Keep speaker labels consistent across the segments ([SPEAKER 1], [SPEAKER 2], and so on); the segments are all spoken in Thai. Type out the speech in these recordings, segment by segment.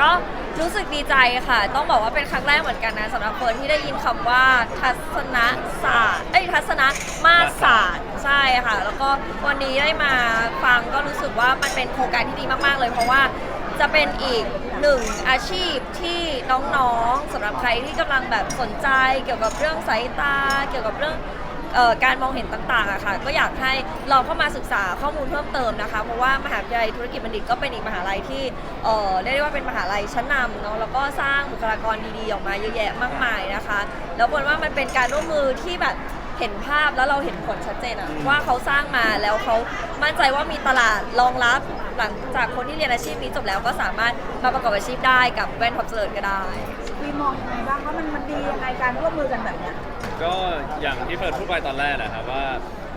[SPEAKER 1] ก็รู้สึกดีใจค่ะ ต้องบอกว่าเป็นครั้งแรกเหมือนกันนะสำหรับคนที่ได้ยินคำว่าทัศนศาสตร์เอ้ยทัศนมาตรศาสตร์ใช่ค่ะ แล้วก็วันนี้ได้มาฟังก็รู้สึกว่ามันเป็นโครงการที่ดีมาก ๆ เลย เพราะว่าจะเป็นอีกหนึ่งอาชีพที่น้องๆสำหรับใครที่กำลังแบบสนใจ เกี่ยวกับเรื่องสายตา เกี่ยวกับเรื่อง เอ่อการมองเห็นต่างๆอะค่ะ ก็อยากให้ลองเข้ามาศึกษาข้อมูลเพิ่มเติมนะคะ เพราะว่ามหาวิทยาลัยธุรกิจบัณฑิตก็เป็นอีกมหาลัยที่เอ่อเรียกได้ว่าเป็นมหาลัยชั้นนำเนาะแล้วก็สร้างบุคลากรดีๆออกมาเยอะแยะมากมายนะคะ แล้วบนว่ามันเป็นการร่วมมือที่แบบเห็นภาพแล้วเราเห็นผลชัดเจนอะว่าเขาสร้างมาแล้วเขามั่นใจว่ามีตลาดรองรับหลังจากคนที่เรียนอาชีพนี้จบแล้วก็สามารถมาประกอบอาชีพได้กับแว่นท็อปเจริญก็ได้
[SPEAKER 2] วีมองยังไงบ้างว่ามันมันดียังไงการร่วมมือกันแบบเนี้ย
[SPEAKER 3] ก็อย่างที่เฟิร์นพูดไปตอนแรกนะครับว่า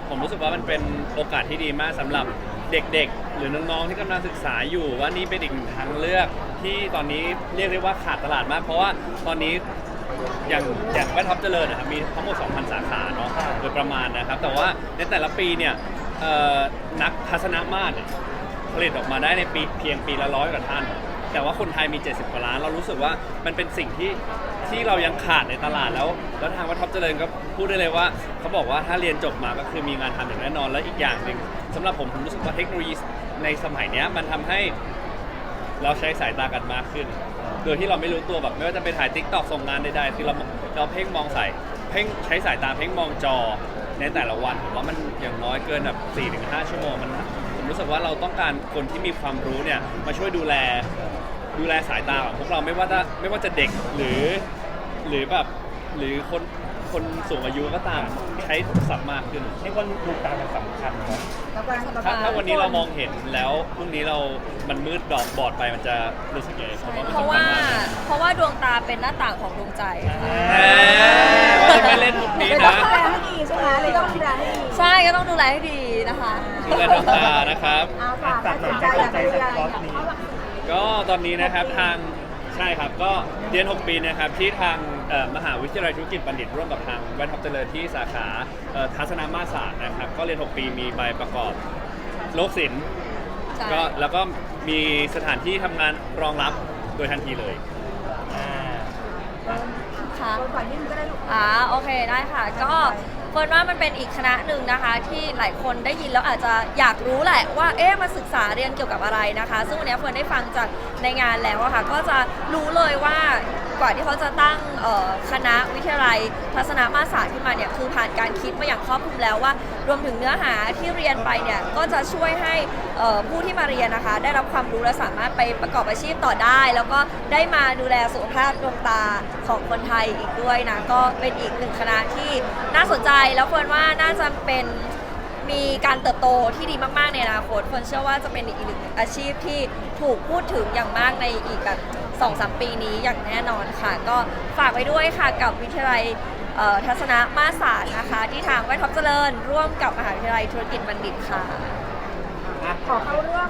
[SPEAKER 3] ผมรู้สึกว่ามันเป็นโอกาสที่ดีมากสำหรับเด็กๆ หรือน้องๆที่กำลังศึกษาอยู่ว่านี่เป็นอีกหนึ่งทางเลือกที่ตอนนี้เรียกได้ว่าขาดตลาดมาก เพราะว่าตอนนี้อย่างอย่างแว่ท็อปเจริญนะครับมีทั้งหมด 2,000 สาขาเนาะโดยประมาณนะครับ แต่ว่าในแต่ละปีเนี่ยเอ่อนักทัศนมาตรเนี่ยผลิตออกมาได้ในปีเพียงปีละร้อยกว่าท่าน แต่ว่าคนไทยมี 70กว่าล้าน เรารู้สึกว่ามันเป็นสิ่งที่ ที่เรายังขาดในตลาดแล้ว แล้วทางวัดท็อปเจริญก็พูดได้เลยว่า เขาบอกว่าถ้าเรียนจบมาก็คือมีงานทำอย่างแน่นอน แล้วอีกอย่างหนึ่งสำหรับผมผมรู้สึกว่าเทคโนโลยีในสมัยเนี้ยมันทำให้เราใช้สายตากันมากขึ้น โดยที่เราไม่รู้ตัวแบบไม่ว่าจะไปถ่ายทิกตอกส่งงานใดๆคือเราเราเพ่งมองใส่เพ่งใช้สายตาเพ่งมองจอในแต่ละวันผมว่ามันอย่างน้อยเกินแบบ4-5 ชั่วโมงมันผมรู้สึกว่าเราต้องการคนที่มีความรู้เนี่ยมาช่วยดูแลดูแลสายตาของพวกเราไม่ว่าจะไม่ว่าจะเด็กหรือ หรือแบบหรือคนคนสูงอายุก็ตามใช้โทรศัพท์มากขึ้น
[SPEAKER 4] เรียกว่าดูตามันสำคัญเนาะ
[SPEAKER 2] แล้วการ
[SPEAKER 3] ถ้าถ้าวันนี้เรามองเห็นแล้วพรุ่งนี้เรา มันมืดดอกบอดไปมันจะรู้สึกยังไงผมว่ามัน
[SPEAKER 1] เพราะ
[SPEAKER 3] สำคั
[SPEAKER 1] ว่า
[SPEAKER 3] ญมาก
[SPEAKER 1] เพราะว่าดวงตาเป็นหน้าต่างของดวงใจค่ะ
[SPEAKER 3] แหมว่าจะไม่เล่นมุกนี้
[SPEAKER 2] ต้อ
[SPEAKER 3] นะ
[SPEAKER 2] งดูแลให้ดีใช่ไหมเลยต้องดูแลให้ดี
[SPEAKER 1] ใช่ก็ต้องดูแลให้ดีนะคะ
[SPEAKER 3] ดูแลดวงตานะครับ
[SPEAKER 2] อาฝาก
[SPEAKER 4] ฝากหน่
[SPEAKER 2] ตั
[SPEAKER 4] อ
[SPEAKER 2] ด
[SPEAKER 4] ย
[SPEAKER 2] สินใจอยาก
[SPEAKER 4] ใจ
[SPEAKER 2] เรียน
[SPEAKER 4] คอร์สนี้
[SPEAKER 3] ก็ตอนนี้นะครับทาง ใช่ครับ ก็เรียน 6 ปีนะครับที่ทางเอ่อมหาวิทยาลัยธุรกิจบัณฑิตร่วมกับทางแว่นท็อปเจริญที่สาขาเอ่อทัศนมาตรศาสตร์นะครับ ก็เรียน 6 ปีมีใบประกอบโลกศิลป์
[SPEAKER 1] ใช่
[SPEAKER 3] ก็แล้วก็มีสถานที่ทำงานรองรับโดยทันทีเลย
[SPEAKER 4] อ่า
[SPEAKER 1] ค่ะ
[SPEAKER 2] คนฝ่ายยิ่งก็ได้ลูก
[SPEAKER 1] อ่าโอเคได้ค่ะ ก็ เฟิร์นว่ามันเป็นอีกคณะหนึ่งนะคะ ที่หลายคนได้ยินแล้วอาจจะอยากรู้แหละว่าเอ๊ะมาศึกษาเรียนเกี่ยวกับอะไรนะคะ ซึ่งวันนี้เฟิร์นได้ฟังจากในงานแล้วอะค่ะก็จะรู้เลยว่ากว่าที่เขาจะตั้งคณะวิทยาลัยทัศนมาศาสตร์ขึ้นมาเนี่ยคือผ่านการคิดมาอย่างครอบคลุมแล้วว่า รวมถึงเนื้อหาที่เรียนไปเนี่ยก็จะช่วยให้ผู้ที่มาเรียนนะคะ ได้รับความรู้และสามารถไปประกอบอาชีพต่อได้ แล้วก็ได้มาดูแลสุขภาพดวงตาของคนไทยอีกด้วยนะก็เป็นอีกหนึ่งคณะที่น่าสนใจแล้วเฟิร์นว่าน่าจะเป็นมีการเติบโตที่ดีมาก ๆ ในอนาคตเฟิร์นเชื่อว่าจะเป็นอีกหนึ่งอาชีพที่ถูกพูดถึงอย่างมากในอีกแบบ สองสามปีนี้อย่างแน่นอนค่ะ ก็ฝากไว้ด้วยค่ะกับวิทยาลัยเอ่อทัศนมาตรศาสตร์นะคะ ที่ทางแว่นท็อปเจริญ ร่วมกับมหาวิทยาลัยธุรกิจบัณฑิตค่ะ
[SPEAKER 2] ขอเข้าเรื่อง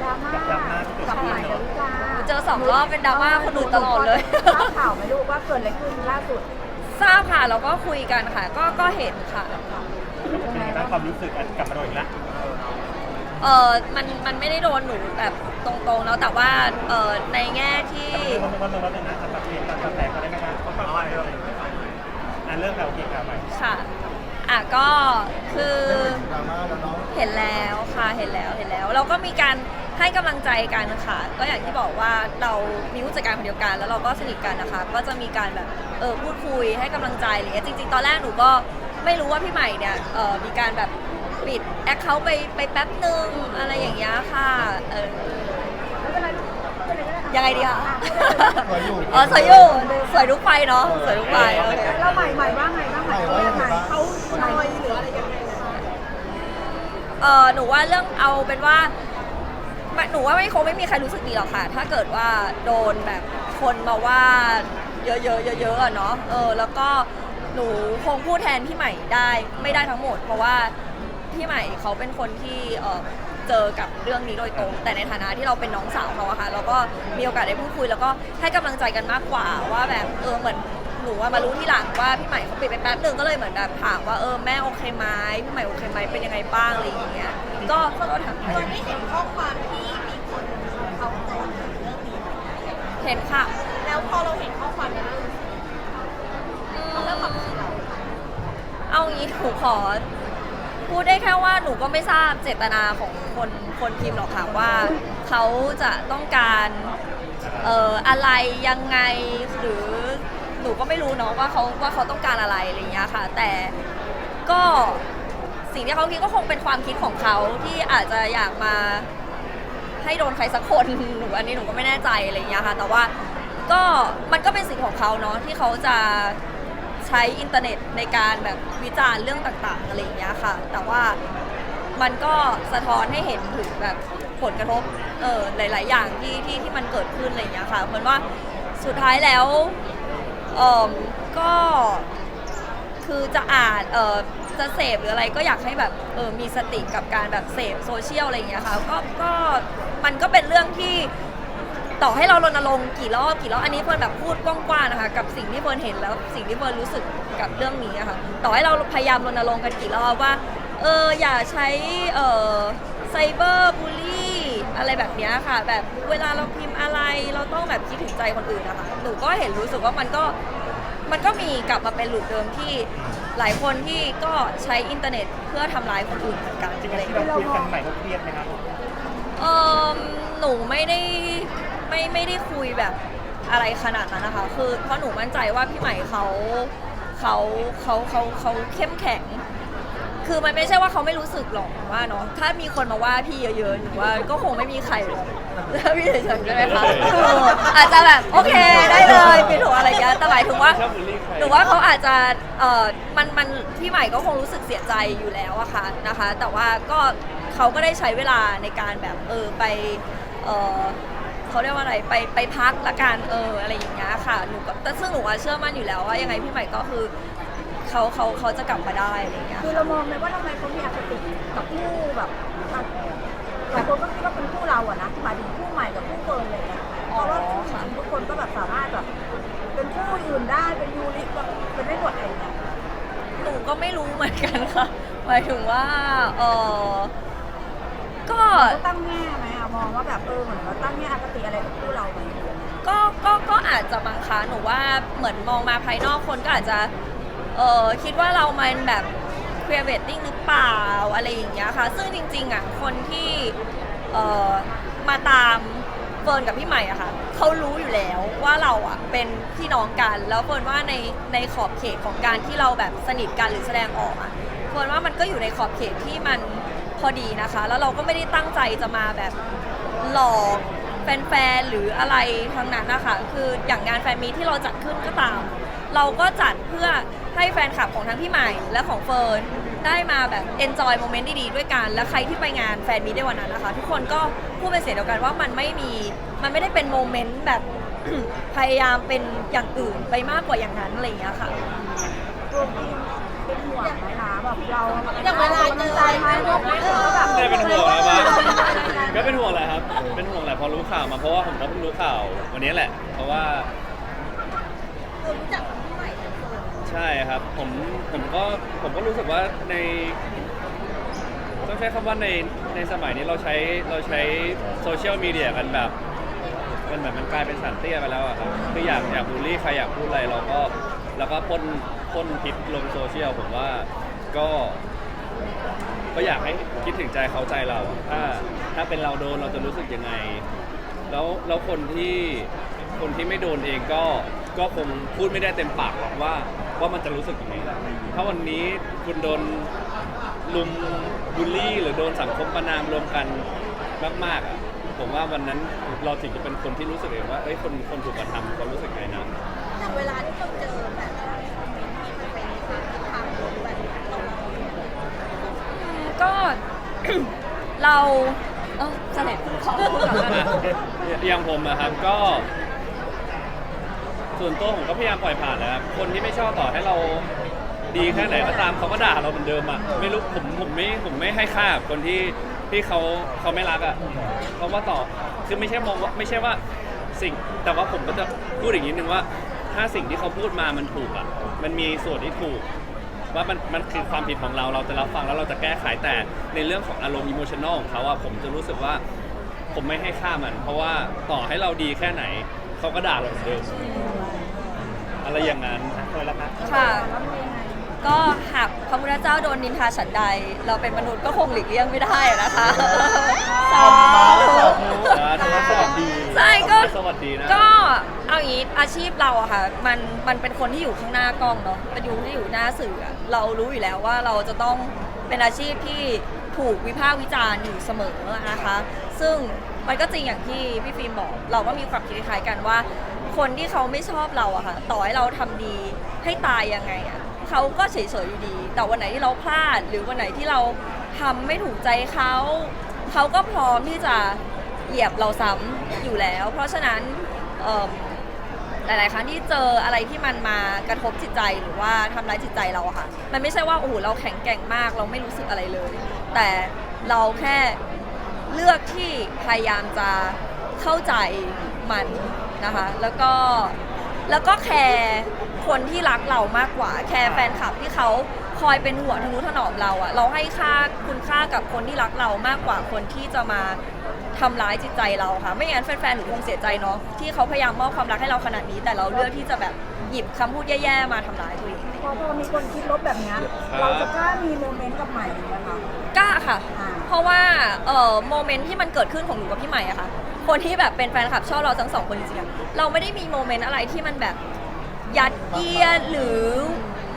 [SPEAKER 2] ดราม่า
[SPEAKER 4] ดราม่าที่เกิด
[SPEAKER 2] กับ
[SPEAKER 4] ขึ้น
[SPEAKER 2] ใหม่ดาวิกา
[SPEAKER 1] เจอสองรอบเป็นดราม่าคนอื่นตลอดเลย
[SPEAKER 2] ทราบข่าวไหมลูกว่าเกิดอะไรขึ้นล่าสุด
[SPEAKER 1] ทราบค่ะแล้วก็คุยกันค่ะ ก็ก็เห็นค่ะ
[SPEAKER 4] เป็นยังไงบ้างความรู้สึกอะกลับมาโดนอีกแล้ว
[SPEAKER 1] เออมันมันไม่ได้โดนหนูแบบตรงๆแล้วแต่ว่าเออในแง่ที่
[SPEAKER 4] เรื่องมันมันมันนะสำหรับเรียนการแสดงเขาได้ไหมคะเขาฟังอะไรเริ่มอะเริ่มแล้วโอเคครับไป
[SPEAKER 1] ค่ะ อะก็คือเห็นแล้วค่ะเห็นแล้วเห็นแล้ว เราก็มีการให้กำลังใจกันค่ะก็อย่างที่บอกว่าเรามีผู้จัดการคนเดียวกัน แล้วเราก็สนิทกันนะคะ ก็จะมีการแบบเออพูดคุยให้กำลังใจอะไรเงี้ยจริง ๆ ตอนแรกหนูก็ไม่รู้ว่าพี่ใหม่เนี่ยเออมีการแบบ ปิดแอคเคาท์ไปไปแป๊บนึงอะไรอย่างเงี้ยค่ะเออ
[SPEAKER 2] ไม่เป็นไรลูกไม่เป็นไรก็ได้
[SPEAKER 1] ยังไงดีคะ
[SPEAKER 5] สวยอยู่
[SPEAKER 1] อ๋อสวยอยู่สวยทุกไฟเนาะสวยทุกไฟโอเค
[SPEAKER 2] แล้วใหม่ใหม่ว่าไงบ้างใหม่เขายังไงเขานอยหรืออะไรยังไง
[SPEAKER 1] เออหนูว่าเรื่องเอาเป็นว่าไม่หนูว่าไม่คงไม่มีใครรู้สึกดีหรอกค่ะ ถ้าเกิดว่าโดนแบบคนมาว่าเยอะๆเยอะๆอะเนาะเออแล้วก็หนูคงพูดแทนพี่ใหม่ได้ไม่ได้ทั้งหมด เพราะว่า พี่ใหม่เขาเป็นคนที่เออเจอกับเรื่องนี้โดยตรง แต่ในฐานะที่เราเป็นน้องสาวเขาอะค่ะเราก็มีโอกาสได้พูดคุย แล้วก็ให้กำลังใจกันมากกว่าว่าแบบเออเหมือนหนูว่ามารู้ที่หลังว่าพี่ใหม่เขาปิดไปแป๊บหนึ่งก็เลยเหมือนแบบถามว่าเออแม่โอเคไหมพี่ใหม่โอเคไหมเป็นยังไงบ้างอะไรอย่างเงี้ยก็ก็ถาม
[SPEAKER 6] เราได้เห็นข้อความที่มีคนเขาโพสต์ถึงเรื่องนี้ไหม
[SPEAKER 1] เห็นค่ะ
[SPEAKER 2] แล้วพอเราเห็นข้อความนั้นเราเริ่มแบบคิดเรา
[SPEAKER 1] เอางี้หนูขอ พูดได้แค่ว่าหนูก็ไม่ทราบเจตนาของคนคนพิมพ์หรอกค่ะว่าเขาจะต้องการเอ่ออะไรยังไงหรือหนูก็ไม่รู้เนาะว่าเขาว่าเขาต้องการอะไรอะไรอย่างเงี้ยค่ะ แต่ก็สิ่งที่เขาคิดก็คงเป็นความคิดของเขาที่อาจจะอยากมาให้โดนใครสักคนหนูอันนี้หนูก็ไม่แน่ใจอะไรอย่างเงี้ยค่ะ แต่ว่าก็มันก็เป็นสิทธิ์ของเขาเนาะที่เขาจะ ช้อินเทอร์เน็ตในการแบบวิจารณ์เรื่องต่างๆอะไรอย่างเงี้ยค่ะ แต่ว่ามันก็สะท้อนให้เห็นถึงแบบผลกระทบเออหลาย ๆ อย่างที่ที่ที่มันเกิดขึ้นอะไรอย่างเงี้ยค่ะเหมือนว่าสุดท้ายแล้วเออก็คือจะอ่านเออจะเสพหรืออะไรก็อยากให้แบบเออมีสติกับการแบบเสพโซเชียลอะไรอย่างเงี้ยค่ะก็ก็มันก็เป็นเรื่องที่ ต่อให้เรารณรงค์กี่รอบกี่รอบอันนี้เฟิร์นแบบพูดกว้างๆนะคะกับสิ่งที่เฟิร์นเห็นแล้วสิ่งที่เฟิร์นรู้สึกกับเรื่องนี้อะค่ะต่อให้เราพยายามรณรงค์กันกี่รอบว่าเอออย่าใช้เออไซเบอร์บูลลี่อะไรแบบเนี้ยค่ะ แบบเวลาเราพิมพ์อะไรเราต้องแบบคิดถึงใจคนอื่นนะคะหนูก็เห็นรู้สึกว่ามันก็มันก็มีกลับมาเป็นลูปเดิมที่หลายคนที่ก็ใช้อินเทอร์เน็ตเพื่อทำร้ายคนอื่นเหมือนกัน
[SPEAKER 4] จริง
[SPEAKER 1] อะไร
[SPEAKER 4] ๆ
[SPEAKER 1] อย่าง
[SPEAKER 4] ที่
[SPEAKER 1] เงี้ย
[SPEAKER 4] เราคุยกันใหม่เขาเครียดไหมครับ
[SPEAKER 1] เออหนูไม่ได้ ไม่ไม่ได้คุยแบบอะไรขนาดนั้นนะคะ คือเพราะหนูมั่นใจว่าพี่ใหม่เขาเขาเขาเขาเขาเข้มแข็ง คือมันไม่ใช่ว่าเขาไม่รู้สึกหรอกว่าเนาะถ้ามีคนมาว่าพี่เยอะๆหนูว่าก็คงไม่มีใครหรอกถ้าพี่เฉยๆใช่ไหมคะเอออาจจะแบบโอเคได้เลยปิดหัวอะไรอย่างเงี้ยแต่หมายถึงว่า
[SPEAKER 3] ชอบบูลลี่ใคร
[SPEAKER 1] หรือว่าเขาอาจจะ เออมันมันพี่ใหม่ก็คงรู้สึกเสียใจอยู่แล้วอะค่ะนะคะ แต่ว่าก็เขาก็ได้ใช้เวลาในการแบบเออไป เออ เขาเรียกว่าอะไรไปไปพักละกันเอออะไรอย่างเงี้ยค่ะหนูก็แต่ซึ่งหนูอะเชื่อมั่นอยู่แล้วว่ายังไงพี่ใหม่ก็คือเขาเขาเขาจะกลับมาได้อะไรอย่างเงี้ย
[SPEAKER 2] คือเรามองเลยว่าทำไมเขามีอคติกับคู่แบบหลายคนก็คิดว่าเป็นคู่เราอะนะหมายถึงคู่ใหม่กับคู่เฟิร์นอะไรอย่างเงี้ยเพราะว่าผู้หญิงทุกคนก็แบบสามารถแบบเป็นคู่อื่นได้เป็นยูริแบบเป็นได้หมดอะไรอย่างเงี้ย
[SPEAKER 1] หนูก็ไม่รู้เหมือนกันค่ะหมายถึงว่าเออ ก็
[SPEAKER 2] เขาตั้งแง่ไหมอะมองว่าแบบเออเหมือนเราตั้งแง่อคติอะไรกับคู่เราไหม
[SPEAKER 1] ก็ก็ก็อาจจะบางครั้งหนูว่าเหมือนมองมาภายนอกคนก็อาจจะเออคิดว่าเรามันแบบ c r e a t i n g หรือเปล่าอะไรอย่างเงี้ยค่ะ ซึ่งจริง ๆอะคนที่เออมาตามเฟิร์นกับพี่ใหม่อะค่ะเขารู้อยู่แล้วว่าเราอะเป็นพี่น้องกันแล้วเฟิร์นว่าในในขอบเขตของการที่เราแบบสนิทกันหรือแสดงออกอะเฟิร์นว่ามันก็อยู่ในขอบเขตที่มันพ อดีนะคะ แล้วเราก็ไม่ได้ตั้งใจจะมาแบบหลอกแฟนๆหรืออะไรทั้งนั้นนะคะคืออย่างงานแฟนมีที่เราจัดขึ้นก็ตาม เราก็จัดเพื่อให้แฟนคลับของทั้งพี่ใหม่และของเฟิร์นได้มาแบบ enjoy โมเมนต์ดีๆด้วยกัน และใครที่ไปงานแฟนมีตในวันนั้นนะคะ ทุกคนก็พูดเป็นเสียงเดียวกันว่ามันไม่มีมันไม่ได้เป็นโมเมนต์แบบ พยายามเป็นอย่างอื่นไปมากกว่าอย่างนั้นอะไรอย่างเงี้ยค่ะ
[SPEAKER 2] ตัวพี่เป็ นห่วงไหมคะแบบเราอย่างเวลาเจออะไรไหมพวกไม่เออแบบ
[SPEAKER 3] ไม่ได้เป็นห่วงอะไรบ้างก็เป็นห่วงแหละครับ เป็นห่วงแหละพอรู้ข่าวมาเพราะว่าผมก็เพิ่งรู้ข่าววันนี้แหละ เพราะว่า
[SPEAKER 2] รู้จักกับพี่ใหม่
[SPEAKER 3] ใช่ครับ ผมผมก็ผมก็รู้สึกว่าในต้องใช้คำว่าในในสมัยนี้เราใช้เราใช้โซเชียลมีเดียกันแบบมันเหมือนมันกลายเป็นสันเตี้ยไปแล้วอะครับคืออยากอยากบูลลี่ใครอยากพูดอะไรเราก็เราก็พ่น พ่นพิษลงโซเชียลผมว่าก็ก็อยากให้คิดถึงใจเขาใจเราถ้าถ้าเป็นเราโดนเราจะรู้สึกยังไง แล้วแล้วคนที่คนที่ไม่โดนเองก็ก็คงพูดไม่ได้เต็มปากหรอกว่าว่ามันจะรู้สึกยังไงถ้าวันนี้คุณโดนลุมบูลลี่ หรือโดนสังคมประนามรวมกันมากๆอะผมว่าวันนั้นเราถึงจะเป็นคนที่รู้สึกเองว่าเอ้ยคนคนถูกกระทำเขารู้สึกไงนะ
[SPEAKER 2] อย่างเวลาที่เราเจอแบบคอมเมนต์ที่มันเป็นทางทางลบแบบเรา
[SPEAKER 1] ก็ เราเออเสด็จขอพูดก่อนน
[SPEAKER 3] อย่างผมอะครับก็ ส่วนตัวผมก็พยายามปล่อยผ่านนะครับคนที่ไม่ชอบต่อให้เราดีแค่ไหนก็ตามเขาก็ด่าเราเหมือนเดิมอะไม่รู้ผมผมไม่ผมไม่ให้ค่าคนที่ที่เขาเขาไม่รักอะเพราว่าต่อคือไม่ใช่มองว่าไม่ใช่ว่าสิ่ง แต่ว่าผมก็จะพูดอย่างนี้นึงว่า ถ้าสิ่งที่เขาพูดมามันถูกอะมันมีส่วนที่ถูก ว่ามันมันคือความผิดของเราเราจะรับฟังแล้วเราจะแก้ไขแต่ในเรื่องของอารมณ์อิโมชันอลของเขาอะผมจะรู้สึกว่าผมไม่ให้ค่ามัน เพราะว่าต่อให้เราดีแค่ไหนเขเขาก็ด่าเราเหมือนเดิมอะไรอย่างนั้น
[SPEAKER 4] เฟิร์นละครับ
[SPEAKER 1] ค่ะ ก็หากพระพุทธเจ้าโดนนินทาฉันใด เราเป็นมนุษย์ก็คงหลีกเลี่ยงไม่ได้อะนะคะสาธุ
[SPEAKER 3] สาธุสวัสดี
[SPEAKER 1] ใช่ก็
[SPEAKER 3] สวัสดีนะ
[SPEAKER 1] ก็ เอางี้อาชีพเราอะค่ะมันมันเป็นคนที่อยู่ข้างหน้ากล้องเนาะเป็นอยู่ที่อยู่หน้าสื่ออะเรารู้อยู่แล้วว่าเราจะต้องเป็นอาชีพที่ถูกวิพากษ์วิจารณ์อยู่เสมอนะคะ ซึ่งมันก็จริงอย่างที่พี่ฟิล์มบอก เราก็มีความคิดคล้ายๆกันว่า คนที่เขาไม่ชอบเราอะค่ะต่อให้เราทำดีให้ตายยังไงอะเขาก็เฉยๆอยู่ดี แต่วันไหนที่เราพลาด หรือวันไหนที่เราทำไม่ถูกใจเขาเขาก็พร้อมที่จะเหยียบเราซ้ำอยู่แล้ว เพราะฉะนั้น หลาย ๆ ครั้งที่เจออะไรที่มันมากระทบจิตใจหรือว่าทำร้ายจิตใจเราอะค่ะ มันไม่ใช่ว่าโอ้โหเราแข็งแกร่งมากเราไม่รู้สึกอะไรเลย แต่เราแค่เลือกที่พยายามจะเข้าใจมันนะคะ แล้วก็แล้วก็แคร์คนที่รักเรามากกว่า แคร์แฟนคลับที่เขาคอยเป็นหัวทนุถนอมเราอะเราให้ค่าคุณค่ากับคนที่รักเรามากกว่าคนที่จะมา ทำร้ายจิตใจเราค่ะ ไม่งั้นแฟนๆหนูคงเสียใจเนาะที่เขาพยายามมอบความรักให้เราขนาดนี้ แต่เราเลือกที่จะแบบหยิบคำพูดแย่ๆมาทำร้ายตัวเอง
[SPEAKER 2] พอพอมีคนคิดลบแบบเนี้ย
[SPEAKER 3] ครับ
[SPEAKER 2] เราจะกล้ามีโมเมนต์กับใหม่ไหมคะ
[SPEAKER 1] กล้าค่ะ
[SPEAKER 2] อ่า
[SPEAKER 1] เพราะว่าเอ่อโมเมนต์ที่มันเกิดขึ้นของหนูกับพี่ใหม่อะค่ะ คนที่แบบเป็นแฟนคลับชอบเราทั้งสองคนจริงๆอะเราไม่ได้มีโมเมนต์อะไรที่มันแบบยัดเยียดหรือ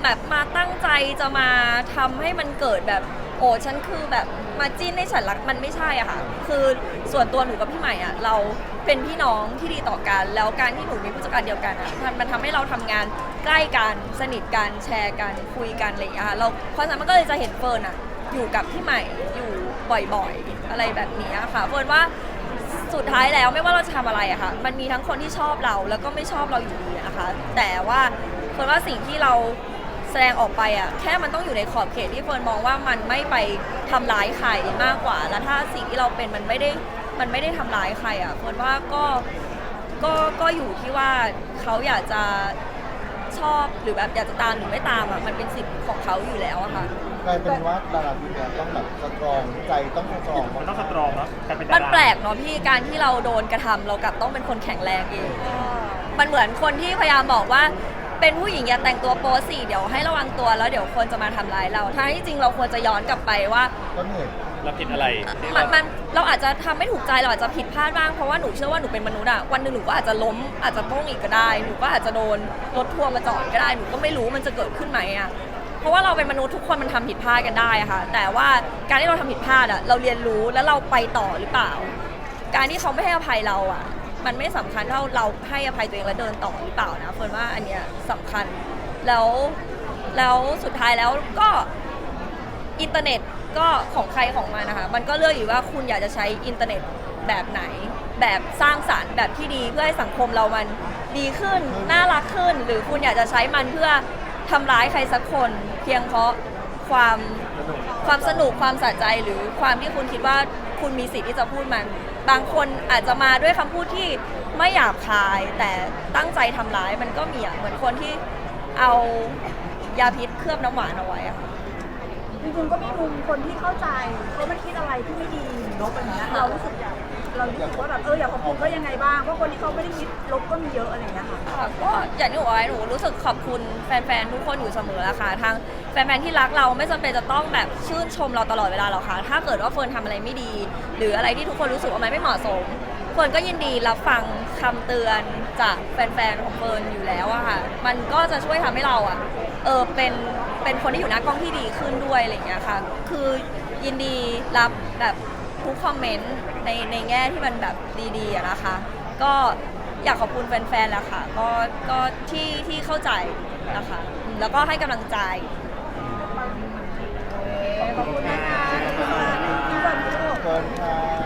[SPEAKER 1] แบบมาตั้งใจจะมาทำให้มันเกิดแบบ โอ้ฉันคือแบบมาจิ้นให้ฉันรักมันไม่ใช่อะค่ะ คือส่วนตัวหนูกับพี่ใหม่อะเราเป็นพี่น้องที่ดีต่อกัน แล้วการที่หนูมีผู้จัดการเดียวกันอะมันมันทำให้เราทำงานใกล้กันสนิทกันแชร์กันคุยกันอะไรอย่างเงี้ยค่ะเราเพราะฉะนั้นมันก็เลยจะเห็นเฟิร์นอะอยู่กับพี่ใหม่อยู่บ่อยๆ อะไรแบบนี้ค่ะเฟิร์นว่าสุดท้ายแล้วไม่ว่าเราจะทำอะไรอะค่ะ มันมีทั้งคนที่ชอบเราแล้วก็ไม่ชอบเราอยู่ดีนะคะ แต่ว่าเฟิร์นว่าสิ่งที่เรา แสดงออกไปอะแค่มันต้องอยู่ในขอบเขตที่เฟิร์นมองว่ามันไม่ไปทำร้ายใครมากกว่า แล้วถ้าสิ่งที่เราเป็นมันไม่ได้มันไม่ได้ทำร้ายใครอะเฟิร์นว่าก็ก็ก็อยู่ที่ว่าเขาอยากจะชอบหรือแบบอยากจะตามหรือไม่ตามอะมันเป็นสิทธิ์ของเขาอยู่แล้วอะค่ะ
[SPEAKER 5] กลายเป็นว่าดาราพีเนี่ยต้องแบบสตรองใจต้องสตรอง
[SPEAKER 4] มันต้องสตรองเนาะการเป็นดารา
[SPEAKER 1] มันแปลกเนาะพี่การที่เราโดนกระทำเรากลับต้องเป็นคนแข็งแรงเอง มันเหมือนคนที่พยายามบอกว่า เป็นผู้หญิงอย่าแต่งตัวโป๊สิเดี๋ยวให้ระวังตัวแล้วเดี๋ยวคนจะมาทำร้ายเราทั้งที่จริงเราควรจะย้อนกลับไปว่า
[SPEAKER 5] ต้นเหตุ
[SPEAKER 3] เราผิดอะไรที่
[SPEAKER 1] มั
[SPEAKER 3] เรา
[SPEAKER 1] นมันเราอาจจะทำไม่ถูกใจเราอาจจะผิดพลาดบ้างเพราะว่าหนูเชื่อว่าหนูเป็นมนุษย์อะวันหนึ่งหนูก็อาจจะล้มอาจจะต้องอีกก็ได้ หนูก็อาจจะโดนรถทัวร์มาจอดก็ได้หนูก็ไม่รู้มันจะเกิดขึ้นไหมอะเพราะว่าเราเป็นมนุษย์ทุกคนมันทำผิดพลาดกันได้อะค่ะ แต่ว่าการที่เราทำผิดพลาดอะเราเรียนรู้แล้วเราไปต่อหรือเปล่า การที่เขาไม่ให้อภัยเราอะ มันไม่สำคัญเท่าเราให้อภัยตัวเองแล้วเดินต่อหรือเปล่านะเฟิร์นว่าอันเนี้ยสำคัญแล้วแล้วสุดท้ายแล้วก็อินเทอร์เน็ตก็ของใครของมันนะคะ มันก็เลือกอยู่ว่าคุณอยากจะใช้อินเทอร์เน็ตแบบไหน แบบสร้างสารรค์แบบที่ดีเพื่อให้สังคมเรามันดีขึ้น น่ารักขึ้น หรือคุณอยากจะใช้มันเพื่อทำร้ายใครสักคน เพียงเพราะความความสนุกความสะใจหรือความที่คุณคิดว่าคุณมีสิทธิ์ที่จะพูดมัน บางคนอาจจะมาด้วยคำพูดที่ไม่หยาบคาย แต่ตั้งใจทำร้ายมันก็มีอะเหมือนคนที่เอายาพิษเคลือบน้ำหวานเอาไว้อะค่ะ
[SPEAKER 2] จริงๆก็มีมุมคนที่เข้าใจเขาไม่คิดอะไรที่ไม่ดีลบอย่างเงี้ยเรารู้สึกอยาง เรารู้สึกว่าแบบเอออยากขอบคุณเขายังไงบ้างเพราะคนที่เขาไม่ได้คิดลบก็มีเยอะอะไรอย่างเงี้ยค่ะ
[SPEAKER 1] ค่ะก็อย่างที่บอกไว้หนูรู้สึกขอบคุณแฟนๆ ทุกคนอยู่เสมอล้วค่ะทั้งแฟนๆ ที่รักเราไม่จำเป็นจะต้องแบบชื่นชมเราตลอดเวลาหรอกค่ะ ถ้าเกิดว่าเฟิร์นทำอะไรไม่ดี หรืออะไรที่ทุกคนรู้สึกว่ามันไม่เหมาะสมเฟิร์นก็ยินดีรับฟังคำเตือนจากแฟนๆ ของเฟิร์นอยู่แล้วอะค่ะ มันก็จะช่วยทำให้เราอะเออเป็นเป็นคนที่อยู่หน้ากล้องที่ดีขึ้นด้วยอะไรอย่างเงี้ยค่ะ คือยินดีรับแบบ ทุกคอมเมนต์ในในแง่ที่มันแบบดีๆอะนะคะ ก็อยากขอบคุณแฟนๆแหละค่ะก็ก็ที่ที่เข้าใจนะคะอืมแล้วก็ให้กำลังใจ
[SPEAKER 2] ขอบคุณนะคะ ขอบคุณค่ะที่วันนี้
[SPEAKER 5] เกินค่ะ